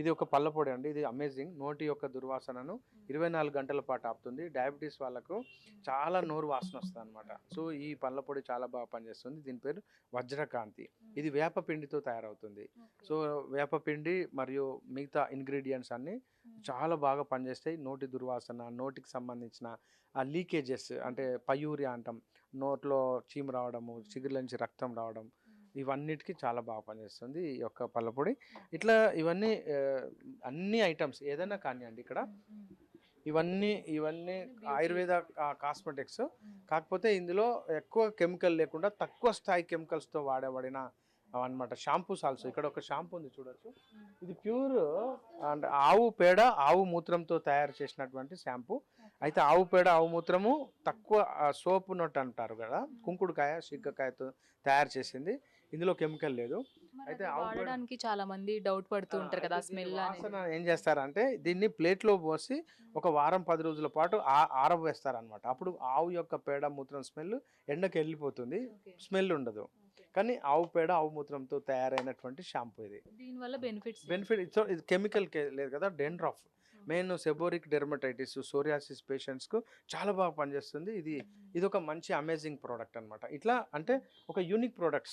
ఇది ఒక పళ్ళ పొడి అండి. ఇది అమేజింగ్. నోటి యొక్క దుర్వాసనను ఇరవై నాలుగు గంటల పాటు ఆపుతుంది. డయాబెటీస్ వాళ్ళకు చాలా నోరు వాసన వస్తుంది అనమాట సో ఈ పళ్ళ పొడి చాలా బాగా పనిచేస్తుంది. దీని పేరు వజ్రకాంతి. ఇది వేప పిండితో తయారవుతుంది. సో వేప పిండి మరియు మిగతా ఇంగ్రీడియంట్స్ అన్నీ చాలా బాగా పనిచేస్తాయి. నోటి దుర్వాసన నోటికి సంబంధించిన ఆ లీకేజెస్ అంటే పయూరియా అంటాం. నోట్లో చీమ రావడము చిగురుల నుంచి రక్తం రావడం ఇవన్నిటికీ చాలా బాగా పనిచేస్తుంది ఈ యొక్క పళ్ళపొడి. ఇట్లా ఇవన్నీ అన్ని ఐటమ్స్ ఏదైనా కానివ్వండి ఇక్కడ. ఇవన్నీ ఇవన్నీ ఆయుర్వేద కాస్మెటిక్స్. కాకపోతే ఇందులో ఎక్కువ కెమికల్ లేకుండా తక్కువ స్థాయి కెమికల్స్తో వాడబడిన అనమాట షాంపూస్ ఆల్సో ఇక్కడ ఒక షాంపూ ఉంది చూడొచ్చు. ఇది ప్యూర్ అంటే ఆవు పేడ ఆవు మూత్రంతో తయారు చేసినటువంటి షాంపూ. అయితే ఆవు పేడ ఆవు మూత్రము తక్కువ సోపు నొట్ అంటారు కదా కుంకుడుకాయ సిగ్గకాయతో తయారు చేసింది. ఇందులో కెమికల్ లేదు. అయితే వాడడానికి చాలా మంది డౌట్ పడుతూ ఉంటారు కదా స్మెల్ ఏం చేస్తారంటే దీన్ని ప్లేట్లో పోసి ఒక వారం పది రోజుల పాటు ఆ- ఆరబోస్తారనమాట అప్పుడు ఆవు యొక్క పేడ మూత్రం స్మెల్ ఎండకి వెళ్ళిపోతుంది. స్మెల్ ఉండదు. కానీ ఆవు పేడ ఆవు మూత్రంతో తయారైనటువంటి షాంపూ ఇది. దీని వల్ల బెనిఫిట్స్ బెనిఫిట్ ఇది కెమికల్ లేదు కదా dandruff. Main seborrhoeic dermatitis psoriasis పేషెంట్స్కు చాలా బాగా పనిచేస్తుంది. ఇది ఇది ఒక మంచి అమేజింగ్ ప్రోడక్ట్ అనమాట ఇట్లా అంటే ఒక యూనిక్ ప్రోడక్ట్స్.